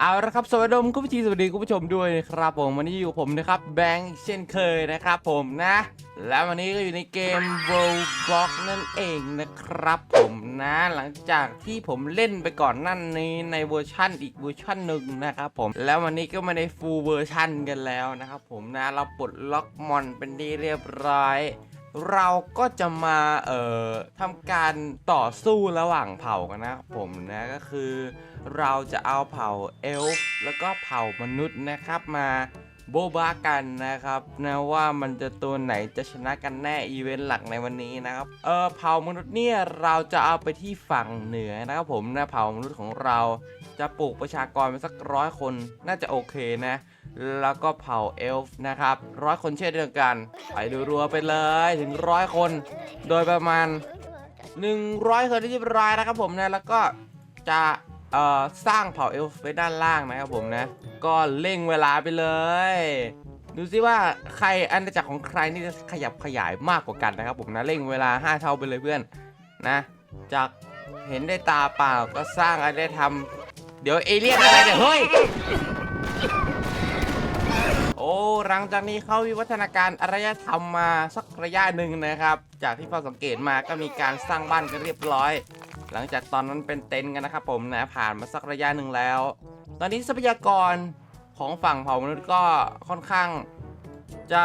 เอาละครับสวัสดีคุณผู้ชมสวัสดีคุณผู้ชมด้วยนะครับผมวันนี้อยู่ผมนะครับแบงค์เช่นเคยนะครับผมนะ แล้ววันนี้ก็อยู่ในเกม Roblox นั่นเองนะครับผมนะหลังจากที่ผมเล่นไปก่อนนั่นนี้ในเวอร์ชั่นอีกเวอร์ชั่นหนึ่งนะครับผมแล้ววันนี้ก็มาในฟูลเวอร์ชั่นกันแล้วนะครับผมนะเราปลดล็อกมอนเป็นที่เรียบร้อย เราก็จะมาเอ่อทำการต่อสู้ระหว่างเผ่ากันนะผมนะก็คือ เราจะเอาเผ่าเอลฟ์แล้วก็เผ่ามนุษย์นะครับมาโบบากันนะครับนะว่ามันจะตัวไหนจะชนะกันแน่อีเวนต์หลักในวันนี้นะครับเออเผ่ามนุษย์เนี่ยเราจะเอาไปที่ฝั่งเหนือนะครับผมนะเผ่ามนุษย์ของเราจะปลูกประชากรไปสักร้อยคนน่าจะโอเคนะ แล้วก็เผ่าเอลฟ์นะครับร้อยคนเช่นเดียวกัน ไปดูรัวๆไปเลยถึงร้อยคน โดยประมาณ 100คนที่เรียบร้อยนะครับผมนะแล้วก็จะสร้างเผ่าเอลฟ์ไว้ด้านล่างนะครับผมนะ ก็เร่งเวลาไปเลย ดูซิว่าใครอาณาจักรของใครนี่จะขยับขยายมากกว่ากันนะครับผมนะเร่งเวลา 5 เท่าไปเลยเพื่อนนะ จากเห็นได้ตาเปล่าก็สร้างอะไรได้ทำเดี๋ยวเอเลี่ยนอะไรเนี่ยเฮ้ย หลังจากนี้เขาวิวัฒนาการอารยธรรมมาสักระยะหนึ่งนะครับ จากที่พอสังเกตมาก็มีการสร้างบ้านกันเรียบร้อย หลังจากตอนนั้นเป็นเต็นท์กันนะครับผมนะผ่านมาสักระยะหนึ่งแล้ว ตอนนี้ทรัพยากรของฝั่งเผ่ามนุษย์ก็ค่อนข้างจะ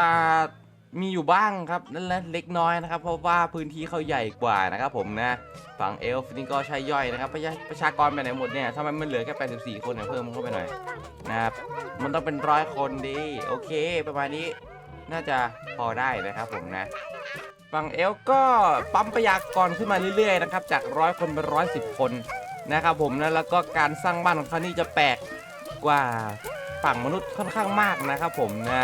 มีอยู่บ้างครับนั่นแหละเล็กน้อยนะครับ เพราะว่าพื้นที่เขาใหญ่กว่านะครับผมนะฝั่งเอลฟ์นี่ก็ใช้ย่อยนะครับประชาประชากรไปไหนหมดเนี่ยทำไมมันเหลือแค่84 คนเนี่ยเพิ่มเข้าไปหน่อยนะครับมันต้องเป็นร้อยคนดีโอเค ประมาณนี้น่าจะพอได้นะครับผมนะฝั่งเอลก็ปั๊มประชากรขึ้นมาเรื่อยๆนะครับจากร้อยคนเป็นร้อยสิบคนนะครับผมนะแล้วก็การสร้างบ้านของเขานี่จะแปลกกว่าฝั่งมนุษย์ค่อนข้างมากนะครับผมนะ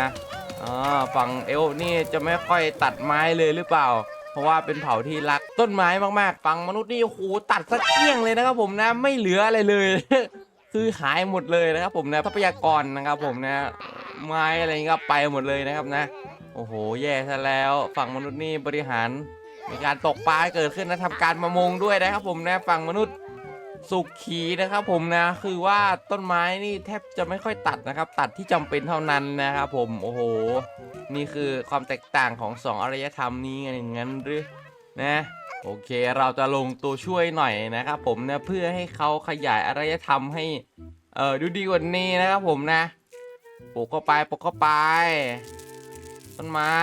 อ่าฝั่งเอลนี่จะไม่ค่อยตัดไม้เลยหรือเปล่า เพราะว่าเป็นเผ่าที่รักต้นไม้มากๆ ฝั่งมนุษย์นี่โอ้โหตัดสักเกลี้ยงเลยนะครับผมนะไม่เหลืออะไรเลย คือหายหมดเลยนะครับผมนะทรัพยากรนะครับผมนะ ไม้อะไรเงี้ยก็ไปหมดเลยนะครับนะ โอ้โห แย่ซะแล้ว ฝั่งมนุษย์นี่บริหาร มีการตกปลาเกิดขึ้นนะทำการประมงด้วยนะครับผมนะฝั่งมนุษย์ สุขีนะครับผมนะคือว่าต้นไม้นี่แทบจะไม่ค่อยตัดนะครับ ตัดที่จำเป็นเท่านั้นนะครับผมโอ้โห นี่คือความแตกต่างของสองอารยธรรมนี้อย่างนั้นหรือนะโอเคเราจะลงตัวช่วยหน่อยนะครับผมนะเพื่อให้เขาขยายอารยธรรมให้เออดูดีกว่านี้นะครับผมนะปลูกเข้าไปปลูกเข้าไป ต้นไม้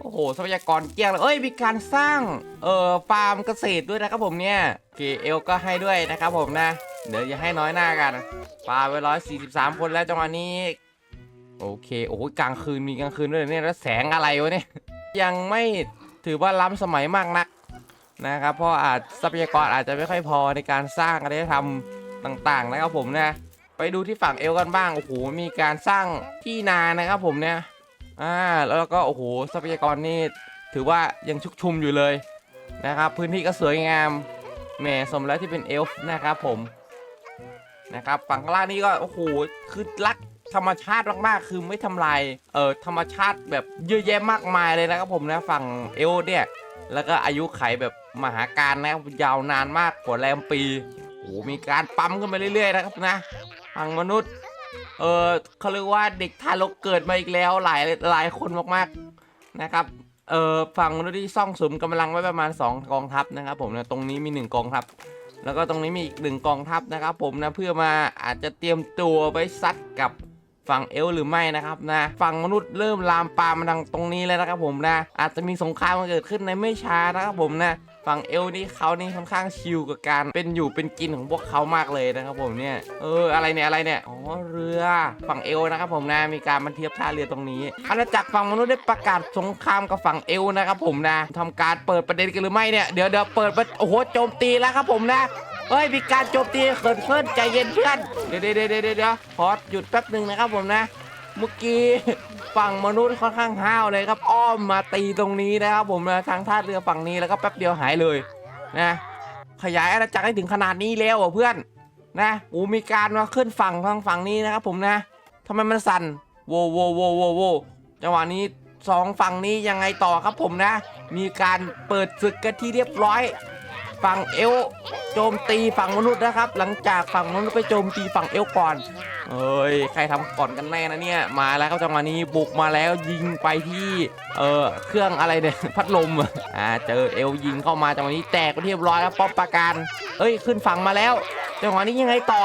โอ้โหทรัพยากรเกลี้ยงเลยเอ้ยมีการสร้างเอ่อฟาร์มเกษตรด้วยนะครับผมเนี่ยโอเคเอลก็ให้ด้วยนะครับผมนะ เดี๋ยวอย่าให้น้อยหน้ากันปลาไปร้อยสี่สิบสามคนแล้วจังหวะนี้ โอเคโอ้โหกลางคืนมีกลางคืนด้วยเนี่ยแล้วแสงอะไรวะเนี่ยยังไม่ถือว่าล้ำสมัยมากนักนะครับเพราะอาจทรัพยากรอาจจะไม่ค่อยพอในการสร้างอารยธรรมต่างๆนะครับผมนะ ไปดูที่ฝั่งเอลกันบ้างโอ้โหมีการสร้างที่นานะครับผมเนี่ย อ่าแล้วก็โอ้โหทรัพยากรนี่ถือว่ายังชุกชุมอยู่เลยนะครับ พื้นที่ก็สวยงามแหมสมแล้วที่เป็นเอลฟ์นะครับผมนะครับฝั่งล่างนี่ก็โอ้โหคือรักธรรมชาติมากๆ คือไม่ทำลายเอ่อธรรมชาติแบบเยอะแยะมากมายเลยนะครับผมนะฝั่งเอลฟ์เนี่ยแล้วก็อายุไขแบบมหาการนะครับยาวนานมากกว่าแรมปีโอ้โหมีการปั๊มขึ้นมาเรื่อยๆนะครับนะทางมนุษย์ เออเขาเรียกว่าเด็กทารกเกิดมาอีกแล้วหลายหลายคนมากๆนะครับเออฝั่งมนุษย์ที่ซ่องสุมกำลังไว้ประมาณ 2 กองทัพนะครับผมนะตรงนี้มี 1 กองทัพ แล้วก็ตรงนี้มีอีกหนึ่งกองทัพนะครับผมนะเพื่อมาอาจจะเตรียมตัวไปซัดกับฝั่งเอลหรือไม่นะครับนะฝั่งมนุษย์เริ่มลามปามมาทางตรงนี้แล้วนะครับผมนะอาจจะมีสงครามเกิดขึ้นในไม่ช้านะครับผมนะ ฝั่งเอลนี่เขานี่ค่อนข้างชิลกับการเป็นอยู่เป็นกินของพวกเขามากเลยนะครับผมเนี่ยเอออะไรเนี่ยอะไรเนี่ยอ๋อเรือฝั่งเอลนะครับผมนะมีการมาเทียบท่าเรือตรงนี้อาณาจักรฝั่งมนุษย์ได้ประกาศสงครามกับฝั่งเอลนะครับผมนะทำการเปิดประเด็นกันหรือไม่เนี่ยเดี๋ยวเดี๋ยวเปิดประโอ้โหโจมตีแล้วครับผมนะเฮ้ยมีการโจมตีเขินเขินใจเย็นเพื่อนเดี๋ยวเดี๋ยวเดี๋ยวเดี๋ยวขอหยุดแป๊บหนึ่งนะครับผมนะ เมื่อกี้ฝั่งมนุษย์ค่อนข้างห้าวเลยครับ อ้อมมาตีตรงนี้นะครับผมนะทางท่าเรือฝั่งนี้แล้วก็แป๊บเดียวหายเลยนะขยายอาณาจักรให้ถึงขนาดนี้แล้วอะเพื่อนนะอ้มีการมาขึ้นฝั่งทางฝั่งนี้นะครับผมนะทำไมมันสั่นโวโวโวโวโวจังหวะนี้สองฝั่งนี้ยังไงต่อครับผมนะ มีการเปิดศึกกันที่เรียบร้อย ฝั่งเอลโจมตีฝั่งมนุษย์นะครับ หลังจากฝั่งมนุษย์ไปโจมตีฝั่งเอลก่อนเอ้ยใครทำก่อนกันแน่นะเนี่ยมาแล้วครับจังหวะนี้บุกมาแล้วยิงไปที่เออเครื่องอะไรเนี่ยพัดลมอ่าเจอเอลยิงเข้ามาจังหวะนี้แตกไปเรียบร้อยแล้วป้อมปราการเอ้ยขึ้นฝั่งมาแล้วจังหวะนี้ยังไงต่อ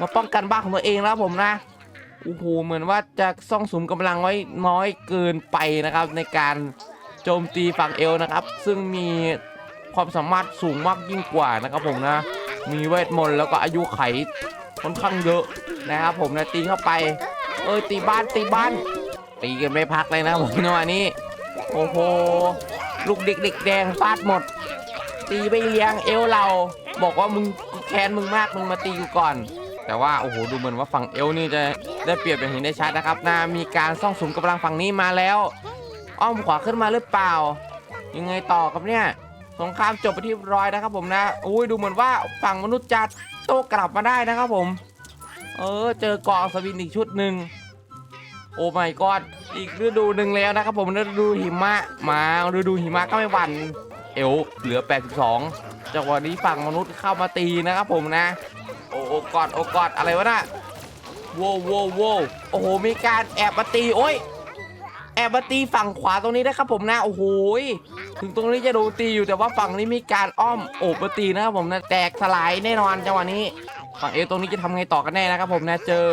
มาป้องกันบ้านของตัวเองแล้วผมนะโอ้โหเหมือนว่าจะซ่องสุมกำลังไว้น้อยเกินไปนะครับในการโจมตีฝั่งเอลนะครับ ซึ่งมี ความสามารถสูงมากยิ่งกว่านะครับผมนะ มีเวทมนต์แล้วก็อายุไขค่อนข้างเยอะนะครับผมนะตีเข้าไป เอ้ยตีบ้านตีบ้าน ตีกันไม่พักเลยนะผมจังหวะนี้โอ้โหลูกเด็กเด็กแดงฟาดหมด ตีไปเลี้ยงเอวเรา บอกว่ามึงแค้นมึงมากมึงมาตีกูก่อน แต่ว่าโอ้โหดูเหมือนว่าฝั่งเอลนี่จะได้เปรียบอย่างเห็นได้ชัดนะครับนะมีการซ่องสุมกำลังฝั่งนี้มาแล้ว อ้อมขวาขึ้นมาหรือเปล่า ยังไงต่อครับเนี่ย สงครามจบไปที่ร้อยนะครับผมนะอุ้ยดูเหมือนว่าฝั่งมนุษย์จะโต้กลับมาได้นะครับผม เออเจอกองสวินอีกชุดหนึ่งโอ้ไม่กอดอีกฤดูหนึ่งแล้วนะครับผมฤดูหิมะมาฤดูหิมะก็ไม่หวั่นเอวเหลือ 82จากวันนี้ฝั่งมนุษย์เข้ามาตีนะครับผมนะ โอ้โอกอดโอ้กอดอะไรวะน่ะโว้วโว้วโว้โอ้โหมีการแอบมาตีโอ้ย แอบมาตีฝั่งขวาตรงนี้นะครับผมนะโอ้โหถึงตรงนี้จะโดนตีอยู่แต่ว่าฝั่งนี้มีการอ้อมโอบมาตีนะครับผมนะแตกสลายแน่นอนจังหวะนี้ฝั่งเอตรงนี้จะทำไงต่อกันแน่นะครับผมนะเจอ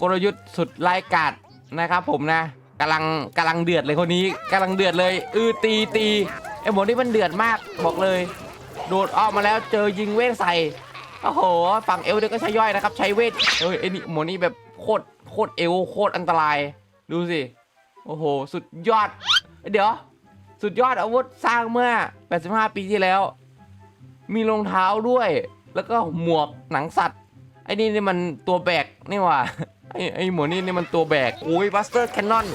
กลยุทธ์สุดไร้ายกาดนะครับผมนะกำลังกำลังเดือดเลยคนนี้กำลังเดือดเลย อือตีตีไอ้หมอนี่มันเดือดมากบอกเลย โดดอ้อมมาแล้วเจอยิงเวทใส่โอ้โหฝั่งเอลเดี๋ยวก็ใช้ย่อยนะครับ ใช้เวทเอ้ยไอ้นี่หมอนี่แบบโคตรโคตรเอลโคตรอันตราย ดูสิ โอ้โห สุดยอด เดี๋ยว สุดยอดอาวุธสร้างเมื่อ 85 ปีที่แล้ว มีรองเท้าด้วย แล้วก็หมวกหนังสัตว์ ไอ้นี่นี่มันตัวแบกนี่ว่าไอ้ไอ้หมวนี่นี่มันตัวแบกโอ้ยบัสเตอร์แคนนอน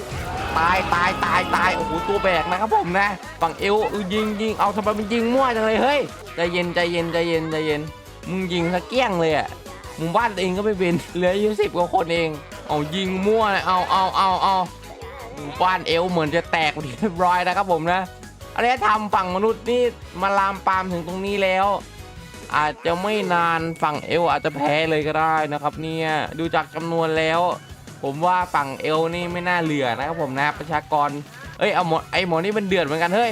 ตายตายตายตายโอ้โหตัวแบกนะครับผมนะฝั่งเอวยิงยิงเอาทำไมมันยิงมั่วจังเลยเฮ้ยใจเย็นใจเย็นใจเย็นใจเย็นมึงยิงซะเกลี้ยงเลยอะมู่บ้านเองก็ไม่เป็นเหลืออยู่สิบกว่าคนเองเอายิงมั่วเลยเอาเอาเอาเอา บ้านเอลเหมือนจะแตกไปนที่เรียบร้อยนะครับผมนะอารยธรรมฝั่งมนุษย์นี่มาลามปามถึงตรงนี้แล้ว อาจจะไม่นานฝั่งเอลอาจจะแพ้เลยก็ได้นะครับ เนี่ยดูจากจำนวนแล้ว ผมว่าฝั่งเอลนี่ไม่น่าเหลือนะครับผมนะประชากรเอ้ยเอาหมอไอหมอนี่มันเดือดเหมือนกันเฮ้ย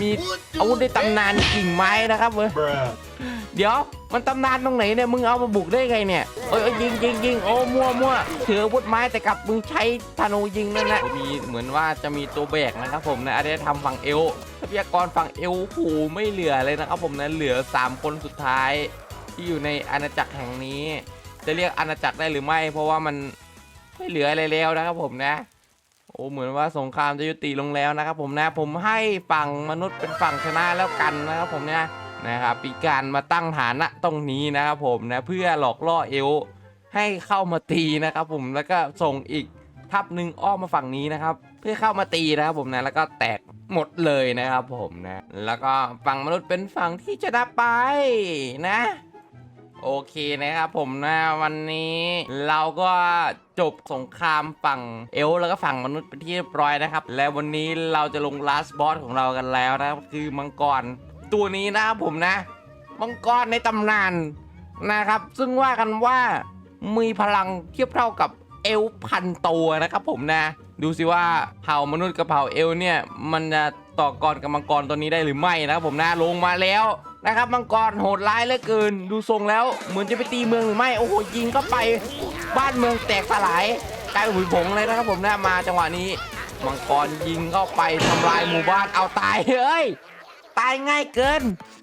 มีอาวุธในตำนานกิ่งไม้นะครับเว้ย Bruh. เดี๋ยวมันตำนานตรงไหนเนี่ยมึงเอามาบุกได้ไงเนี่ยเอ้ยเอ้ยยิงยิงยิงโอ้มั่วมั่วถืออาวุธไม้แต่กลับมึงใช้ธนูยิงนั่นแหละมีเหมือนว่าจะมีตัวแบกนะครับผมนะอารยธรรมฝั่งเอลทรัพยากรฝั่งเอลโอ้โหไม่เหลือเลยนะครับผมนะเหลือ 3 คนสุดท้ายที่อยู่ในอาณาจักรแห่งนี้ จะเรียกอาณาจักรได้หรือไม่ เพราะว่ามันไม่เหลืออะไรแล้วนะครับผมนะ โอ้เหมือนว่าสงครามจะยุติลงแล้วนะครับ ผมนะผมให้ฝั่งมนุษย์เป็นฝั่งชนะแล้วกันนะครับ ผมเนี่ยนะครับมีการมาตั้งฐานะตรงนี้นะครับผมนะเพื่อหลอกล่อเอลให้เข้ามาตีนะครับ ผมแล้วก็ส่งอีกทัพหนึ่งอ้อมมาฝั่งนี้นะครับ เพื่อเข้ามาตีนะครับผมนะแล้วก็แตกหมดเลยนะครับผมนะ แล้วก็ฝั่งมนุษย์เป็นฝั่งที่ชนะไปนะ โอเคนะครับผมนะวันนี้เราก็จบสงครามฝั่งเอลแล้วก็ฝั่งมนุษย์เป็นที่เรียบร้อยนะครับ และวันนี้เราจะลงลาสบอสของเรากันแล้วนะครับคือมังกร ตัวนี้นะครับผมนะ มังกรในตำนานนะครับ ซึ่งว่ากันว่ามีพลังเทียบเท่ากับเอลพันตัวนะครับผมนะ ดูสิว่าเผ่ามนุษย์กับเผ่าเอลเนี่ยมันจะต่อกรกับมังกรตัวนี้ได้หรือไม่นะครับผมนะลงมาแล้วนะครับมังกรโหดร้ายเหลือเกิน ดูทรงแล้วเหมือนจะไปตีเมืองหรือไม่โอ้โหยิงเข้าไปบ้านเมืองแตกสลายกลายเป็นหุยผงเลยนะครับผมนะมาจังหวะนี้มังกรยิงเข้าไปทำลายหมู่บ้านเอาตายเฮ้ยตายง่ายเกิน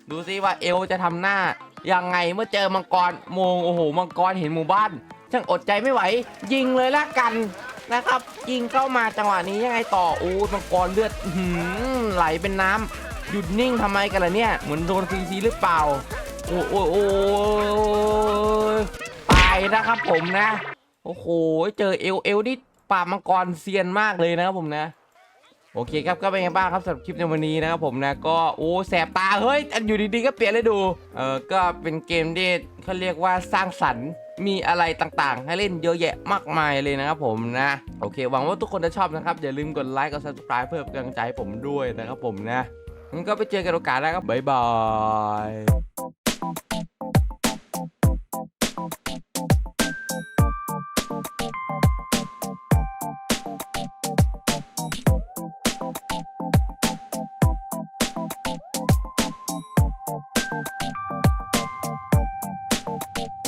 ดูสิว่าเอลจะทำหน้ายังไงเมื่อเจอมังกรโมงโอ้โหมังกรเห็นหมู่บ้านช่างอดใจไม่ไหว ยิงเลยละกัน นะครับ ยิงเข้ามาจังหวะนี้ยังไงต่อโอ้มังกรเลือดหือไหลเป็นน้ำหยุดนิ่งทำไมกันล่ะเนี่ย เหมือนโดนซีซีหรือเปล่า โอ้โอ้โอ้ตายนะครับผมนะ โอ้โห เจอเอลเอลนี่ปราบมังกรเซียนมากเลยนะครับผมนะโอเคครับก็เป็นไงบ้างครับสำหรับคลิปในวันนี้นะครับผมนะก็โอ้แสบตาเฮ้ยอันอยู่ดีๆก็เปลี่ยนเลยดูเออก็เป็นเกมที่เขาเรียกว่าสร้างสรรค์ มีอะไรต่างๆ ให้เล่นเยอะแยะมากมายเลยนะครับผมนะ โอเค หวังว่าทุกคนจะชอบนะครับ อย่าลืมกดไลค์กด subscribe เพื่อเป็นกำลังใจให้ผมด้วยนะครับผมนะงั้นก็ไปเจอกันโอกาสหน้าครับบ๊ายบาย